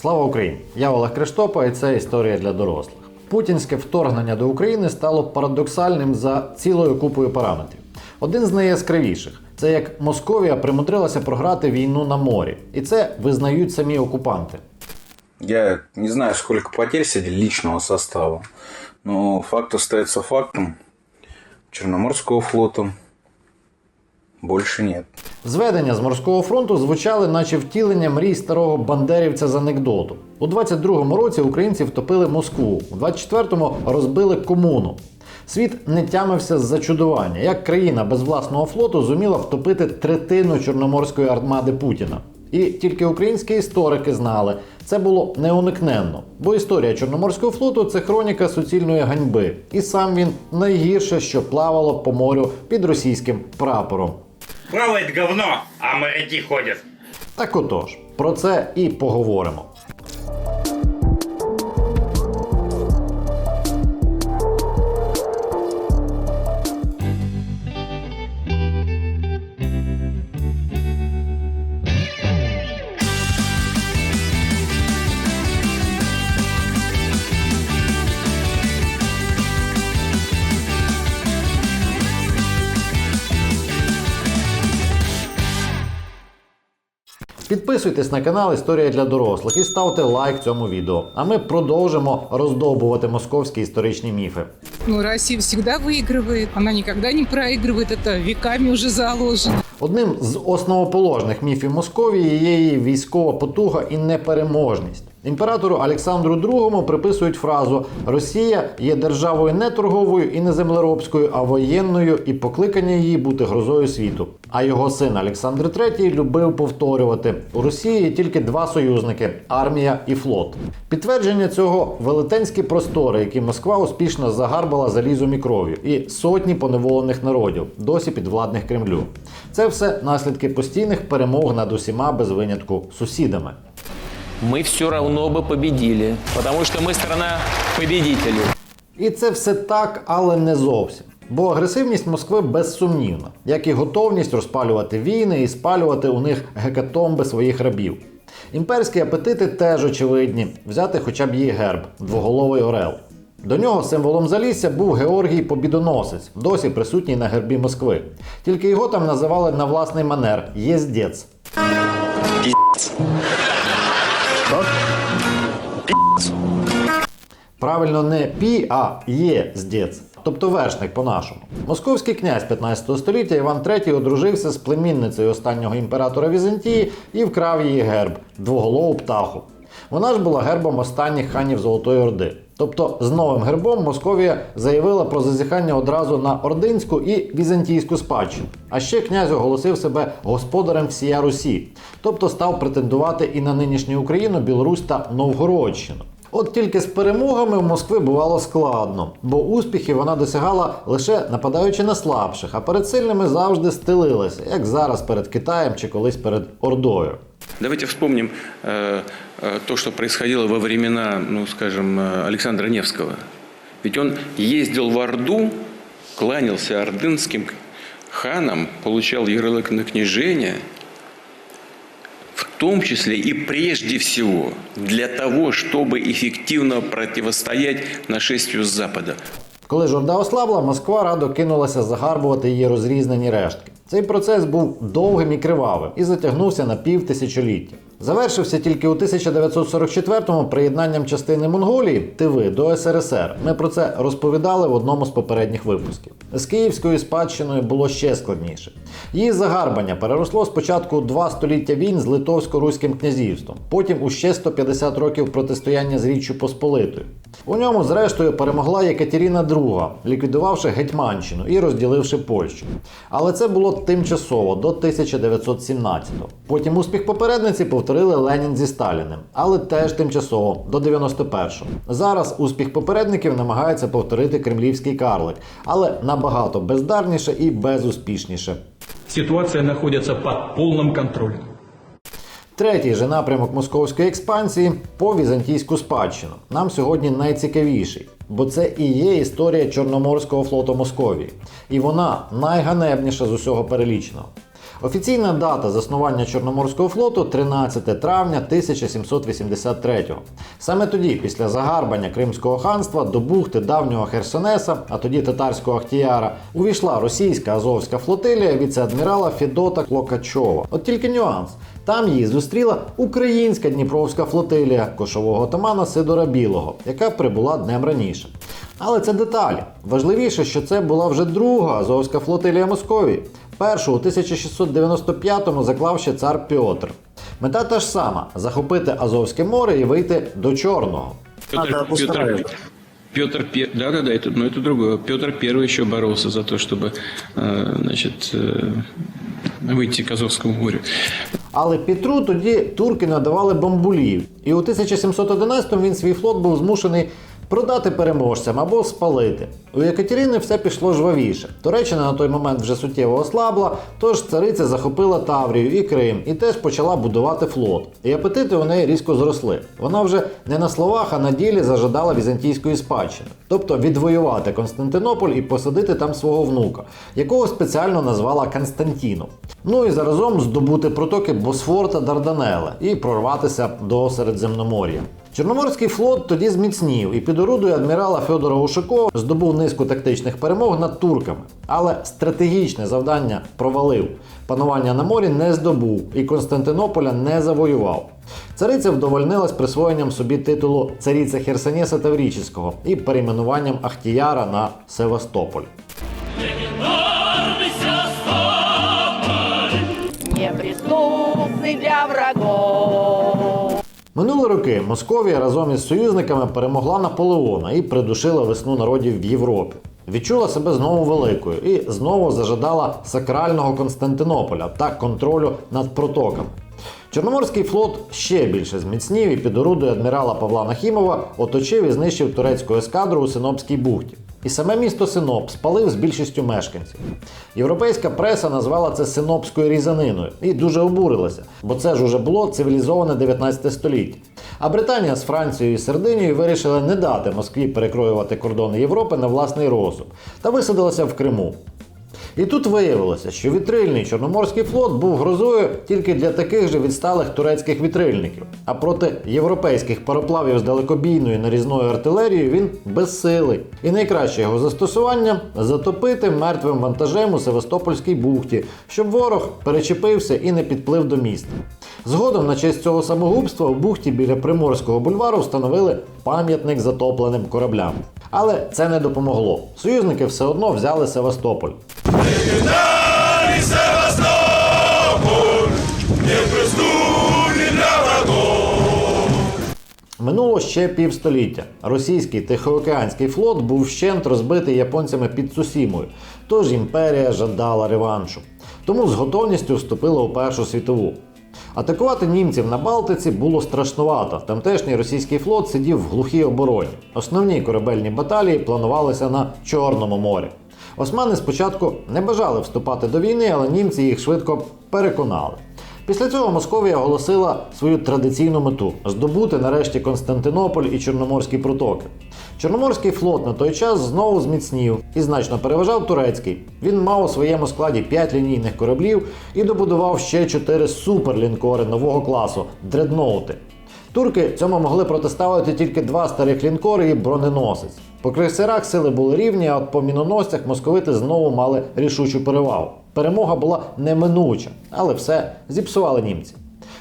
Слава Україні! Я Олег Криштопа, і це історія для дорослих. Путінське вторгнення до України стало парадоксальним за цілою купою параметрів. Один з найяскравіших це як Московія примудрилася програти війну на морі, і це визнають самі окупанти. Я не знаю, сколько потерь среди личного состава, но факт остается фактом. Черноморского флота больше нет. Зведення з морського фронту звучали, наче втілення мрій старого бандерівця з анекдоту. У 22-му році українці втопили Москву, у 24-му розбили комуну. Світ не тямився з зачудування, як країна без власного флоту зуміла втопити третину чорноморської армади Путіна. І тільки українські історики знали, це було неуникненно, бо історія Чорноморського флоту це хроніка суцільної ганьби, і сам він найгірше, що плавало по морю під російським прапором. Плавает говно, а моряки ходять. Так отож, про це і поговоримо. Підписуйтесь на канал Історія для дорослих і ставте лайк цьому відео. А ми продовжимо роздовбувати московські історичні міфи. Ну, Россия всегда выигрывает, она никогда не проигрывает, это веками уже заложено. Одним з основоположних міфів Московії є її військова потуга і непереможність. Імператору Олександру II приписують фразу Росія є державою не торговою і не землеробською, а воєнною, і покликання її бути грозою світу. А його син Олександр III любив повторювати: у Росії є тільки два союзники армія і флот. Підтвердження цього велетенські простори, які Москва успішно загарбала залізом і кров'ю, і сотні поневолених народів, досі підвладних Кремлю. Це все наслідки постійних перемог над усіма без винятку сусідами мы все равно бы победили, потому что мы страна победителей. І це все так, але не зовсім. Бо агресивність Москви безсумнівна, як і готовність розпалювати війни і спалювати у них гекатомби своїх рабів. Імперські апетити теж очевидні, взяти хоча б її герб двоголовий орел. До нього символом залісся був Георгій Побідоносець, досі присутній на гербі Москви. Тільки його там називали на власний манер Єздець. Both Правильно не пі, а є здець, тобто вершник по-нашому. Московський князь 15 століття Іван III одружився з племінницею останнього імператора Візантії і вкрав її герб двоголову птаху. Вона ж була гербом останніх ханів Золотої Орди. Тобто з новим гербом Московія заявила про зазіхання одразу на ординську і візантійську спадщину. А ще князь оголосив себе господарем всія Русі, тобто став претендувати і на нинішню Україну, Білорусь та Новгородщину. От тільки з перемогами в Москви бувало складно, бо успіхів вона досягала лише нападаючи на слабших, а перед сильними завжди стелилася, як зараз перед Китаєм чи колись перед Ордою. Давайте вспомним э, э, то, что происходило во времена, ну, скажем, э, Александра Невского. Ведь он ездил в Орду, кланялся ордынским ханам, получал ярлык на княжение, в том числе и прежде всего для того, чтобы эффективно противостоять нашествию с Запада. Коли жорда ослабла, Москва радо кинулася загарбувати її розрізнені рештки. Цей процес був довгим і кривавим і затягнувся на півтисячоліття. Завершився тільки у 1944-му приєднанням частини Монголії Тиви до СРСР. Ми про це розповідали в одному з попередніх випусків. З київською спадщиною було ще складніше. Її загарбання переросло спочатку два століття війн з Литовсько-Руським князівством, потім у ще 150 років протистояння з Річчю Посполитою. У ньому, зрештою, перемогла Єкатеріна II, ліквідувавши Гетьманщину і розділивши Польщу. Але це було тимчасово до 1917-го. Потім успіх попередниці повторили Ленін зі Сталіним, але теж тимчасово до 91-го. Зараз успіх попередників намагається повторити кремлівський карлик, але набагато бездарніше і безуспішніше. Ситуация находится под полным контролем. Третій же напрямок московської експансії по візантійську спадщину. Нам сьогодні найцікавіший, бо це і є історія Чорноморського флоту Московії. І вона найганебніша з усього переліченого. Офіційна дата заснування Чорноморського флоту 13 травня 1783 Саме тоді, після загарбання Кримського ханства до бухти давнього Херсонеса, а тоді татарського Ахтіяра, увійшла російська Азовська флотилія віце-адмірала Федота Клокачова. От тільки нюанс. Там її зустріла українська Дніпровська флотилія кошового отамана Сидора Білого, яка прибула днем раніше. Але це деталі. Важливіше, що це була вже друга Азовська флотилія Московії. Першу у 1695-му заклав ще цар Пьотр. Мета та ж сама захопити Азовське море і вийти до Чорного. Петр, Петр, Петр Пе- да, да, да, это, но это другое. Петр Первый еще боролся за то, чтобы, э, значит, э, выйти к Азовскому морю. Але Петру тоді турки надавали бамбулів, і у 1711 він свій флот був змушений продати переможцям або спалити. У Екатерини все пішло жвавіше. Туреччина на той момент вже суттєво ослабла, тож цариця захопила Таврію і Крим і теж почала будувати флот. І апетити у неї різко зросли. Вона вже не на словах, а на ділі зажадала візантійської спадщини, тобто відвоювати Константинополь і посадити там свого внука, якого спеціально назвала Константіном. Ну і заразом здобути протоки Босфор та Дарданеле і прорватися до Середземномор'я. Чорноморський флот тоді зміцнів і під орудою адмірала Федора Ушакова здобув низку тактичних перемог над турками, але стратегічне завдання провалив. Панування на морі не здобув і Константинополя не завоював. Цариця вдовольнилась присвоєнням собі титулу царіця Херсонеса Таврічського і перейменуванням Ахтіяра на Севастополь. Минулі роки Московія разом із союзниками перемогла Наполеона і придушила весну народів в Європі. Відчула себе знову великою і знову зажадала сакрального Константинополя та контролю над протоками. Чорноморський флот ще більше зміцнів і під орудою адмірала Павла Нахімова оточив і знищив турецьку ескадру у Синопській бухті. І саме місто Синоп спалив з більшістю мешканців. Європейська преса назвала це синопською різаниною і дуже обурилася, бо це ж уже було цивілізоване 19 століття. А Британія з Францією і Сердинією вирішили не дати Москві перекроювати кордони Європи на власний розсуд та висадилася в Криму. І тут виявилося, що вітрильний Чорноморський флот був грозою тільки для таких же відсталих турецьких вітрильників. А проти європейських пароплавів з далекобійною нарізною артилерією він безсилий. І найкраще його застосування затопити мертвим вантажем у Севастопольській бухті, щоб ворог перечепився і не підплив до міста. Згодом на честь цього самогубства у бухті біля Приморського бульвару встановили пам'ятник затопленим кораблям. Але це не допомогло. Союзники все одно взяли Севастополь. Минуло ще півстоліття. Російський Тихоокеанський флот був вщент розбитий японцями під Цусімою, тож імперія жадала реваншу. Тому з готовністю вступила у Першу світову. Атакувати німців на Балтиці було страшнувато. Тамтешній російський флот сидів в глухій обороні. Основні корабельні баталії планувалися на Чорному морі. Османи спочатку не бажали вступати до війни, але німці їх швидко переконали. Після цього Московія оголосила свою традиційну мету здобути нарешті Константинополь і Чорноморські протоки. Чорноморський флот на той час знову зміцнів і значно переважав турецький. Він мав у своєму складі 5 лінійних кораблів і добудував ще 4 суперлінкори нового класу дредноути. Турки цьому могли протиставити тільки два старих лінкори і броненосець. По крейсерах сили були рівні, а от по міноносцях московити знову мали рішучу перевагу. Перемога була неминуча, але все зіпсували німці.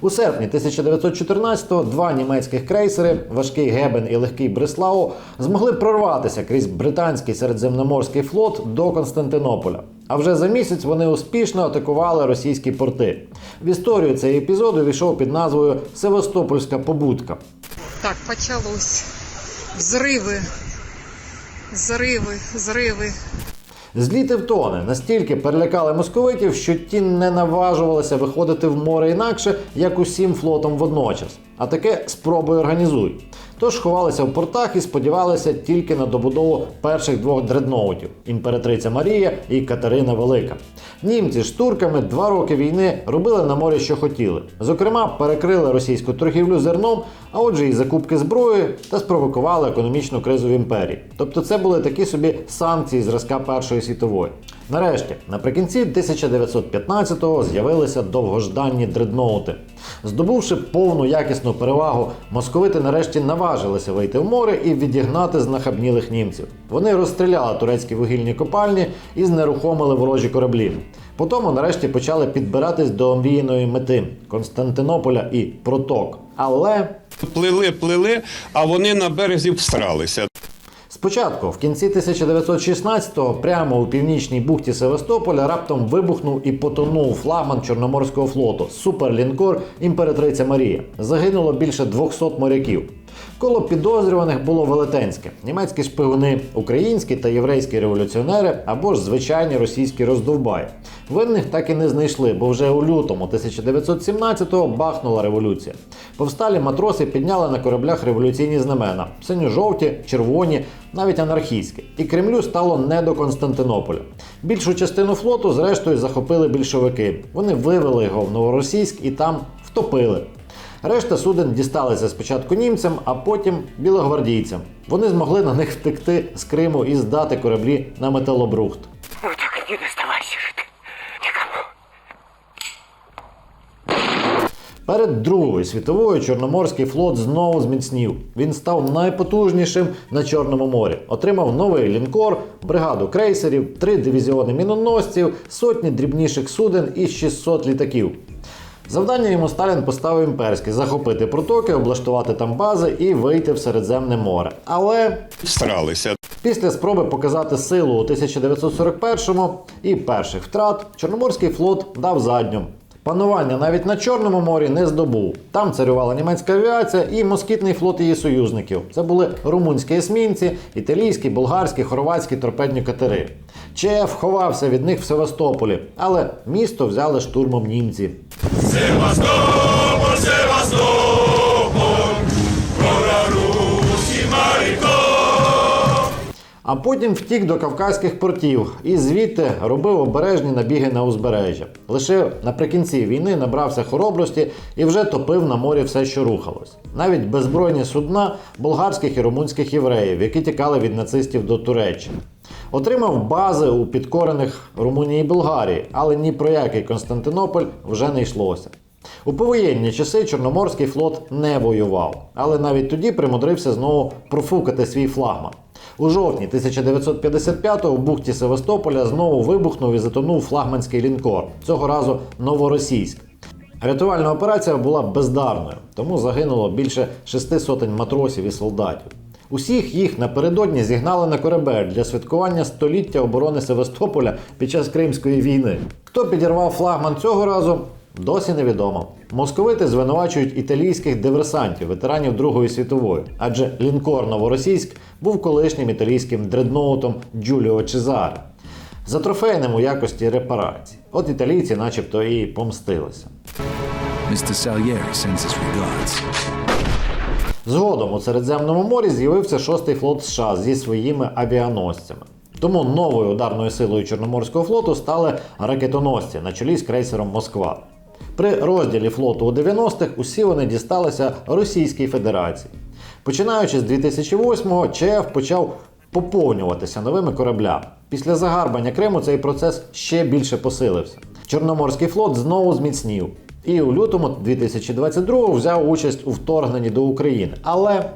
У серпні 1914-го два німецьких крейсери, важкий Гебен і легкий Бреслау, змогли прорватися крізь британський середземноморський флот до Константинополя. А вже за місяць вони успішно атакували російські порти. В історію цей епізод увійшов під назвою Севастопольська побудка. Так, почалось. Взрывы, взрывы, взрывы. Зліти в тони настільки перелякали московитів, що ті не наважувалися виходити в море інакше, як усім флотом водночас. а таке спробуй організуй. Тож ховалися в портах і сподівалися тільки на добудову перших двох дредноутів імператриця Марія і Катерина Велика. Німці ж турками два роки війни робили на морі, що хотіли. Зокрема, перекрили російську торгівлю зерном, а отже, і закупки зброї та спровокували економічну кризу в імперії. Тобто, це були такі собі санкції зразка Першої світової. Нарешті, наприкінці 1915-го з'явилися довгожданні дредноути. Здобувши повну якісну перевагу, московити нарешті наважилися вийти в море і відігнати знахабнілих німців. Вони розстріляли турецькі вугільні копальні і знерухомили ворожі кораблі. Потім нарешті почали підбиратись до омріяної мети Константинополя і Проток. Але Плили, плили, а вони на березі всралися. Спочатку, в кінці 1916-го, прямо у північній бухті Севастополя, раптом вибухнув і потонув флагман Чорноморського флоту суперлінкор Імператриця Марія. Загинуло більше 200 моряків. Коло підозрюваних було велетенське: німецькі шпигуни, українські та єврейські революціонери або ж звичайні російські роздовбаї. Винних так і не знайшли, бо вже у лютому 1917-го бахнула революція. Повсталі матроси підняли на кораблях революційні знамена: синьо-жовті, червоні, навіть анархійські. І Кремлю стало не до Константинополя. Більшу частину флоту, зрештою, захопили більшовики. Вони вивели його в Новоросійськ і там втопили. Решта суден дісталися спочатку німцям, а потім білогвардійцям. Вони змогли на них втекти з Криму і здати кораблі на металобрухт. Вот так не доставайся же ты никому. Перед Другою світовою Чорноморський флот знову зміцнів. Він став найпотужнішим на Чорному морі. Отримав новий лінкор, бригаду крейсерів, три дивізіони міноносців, сотні дрібніших суден і 600 літаків. Завдання йому Сталін поставив імперське захопити протоки, облаштувати там бази і вийти в Середземне море. Але Всралися. Після спроби показати силу у 1941-му і перших втрат Чорноморський флот дав задню. Панування навіть на Чорному морі не здобув. Там царювала німецька авіація і москітний флот її союзників. Це були румунські есмінці, італійські, болгарські, хорватські торпедні катери. ЧФ ховався від них в Севастополі, але місто взяли штурмом німці. А потім втік до кавказьких портів і звідти робив обережні набіги на узбережжя. Лише наприкінці війни набрався хоробрості і вже топив на морі все, що рухалось. Навіть беззбройні судна болгарських і румунських євреїв, які тікали від нацистів до Туреччини. Отримав бази у підкорених Румунії і Болгарії, але ні про який Константинополь вже не йшлося. У повоєнні часи Чорноморський флот не воював, але навіть тоді примудрився знову профукати свій флагман. У жовтні 1955-го в бухті Севастополя знову вибухнув і затонув флагманський лінкор, цього разу новоросійськ. Рятувальна операція була бездарною, тому загинуло більше шести сотень матросів і солдатів. Усіх їх напередодні зігнали на корабель для святкування століття оборони Севастополя під час Кримської війни. Хто підірвав флагман цього разу, досі невідомо. Московити звинувачують італійських диверсантів, ветеранів Другої світової, адже лінкор Новоросійськ був колишнім італійським дредноутом Джуліо Чезаре. За трофейним у якості репарацій. От італійці, начебто, і помстилися. Згодом у Середземному морі з'явився шостий флот США зі своїми авіаносцями. Тому новою ударною силою Чорноморського флоту стали ракетоносці на чолі з крейсером Москва. При розділі флоту у 90-х усі вони дісталися Російській Федерації. Починаючи з 2008-го, ЧФ почав поповнюватися новими кораблями. Після загарбання Криму цей процес ще більше посилився. Чорноморський флот знову зміцнів. І у лютому 2022-го взяв участь у вторгненні до України. Але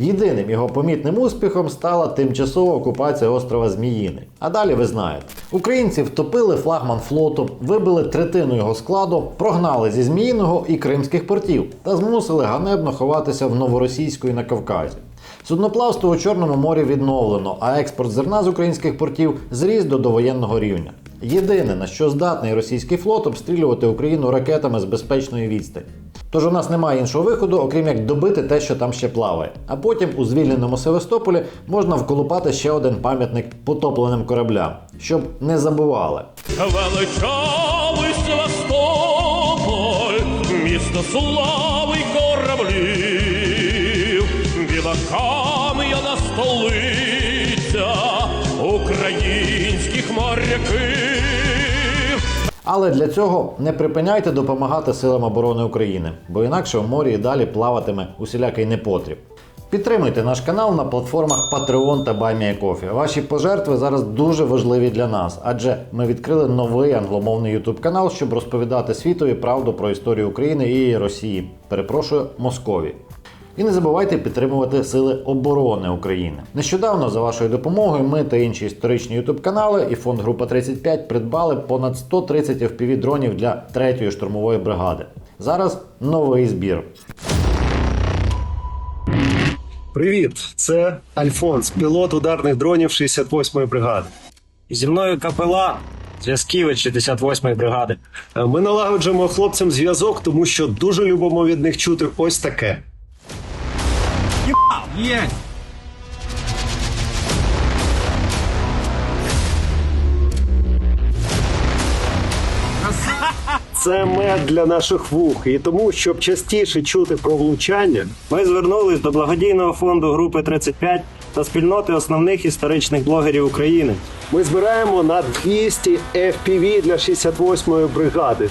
Єдиним його помітним успіхом стала тимчасова окупація острова Зміїни. А далі ви знаєте, українці втопили флагман флоту, вибили третину його складу, прогнали зі Зміїного і кримських портів та змусили ганебно ховатися в Новоросійську і на Кавказі. Судноплавство у Чорному морі відновлено, а експорт зерна з українських портів зріс до довоєнного рівня. Єдине, на що здатний російський флот обстрілювати Україну ракетами з безпечної відстані. Тож у нас немає іншого виходу, окрім як добити те, що там ще плаває. А потім у звільненому Севастополі можна вколупати ще один пам'ятник потопленим кораблям, щоб не забували. Величавий Севастополь, місто слави Але для цього не припиняйте допомагати силам оборони України, бо інакше в морі і далі плаватиме усілякий непотріб. Підтримуйте наш канал на платформах Patreon та BuyMeACoffee. Ваші пожертви зараз дуже важливі для нас, адже ми відкрили новий англомовний YouTube канал, щоб розповідати світові правду про історію України і Росії. Перепрошую, Москові. І не забувайте підтримувати Сили оборони України. Нещодавно за вашою допомогою ми та інші історичні YouTube канали і фонд Група 35 придбали понад 130 FPV дронів для 3-ї штурмової бригади. Зараз новий збір. Привіт, це Альфонс, пілот ударних дронів 68-ї бригади. Зі мною капелан, зв'язківець 68-ї бригади. Е, Ми налагоджуємо хлопцям зв'язок, тому що дуже любимо від них чути ось таке. Це мед для наших вух, і тому, щоб частіше чути про влучання, Ми звернулись до благодійного фонду групи 35 та спільноти основних історичних блогерів України. ми збираємо на 200 FPV для 68-ї бригади.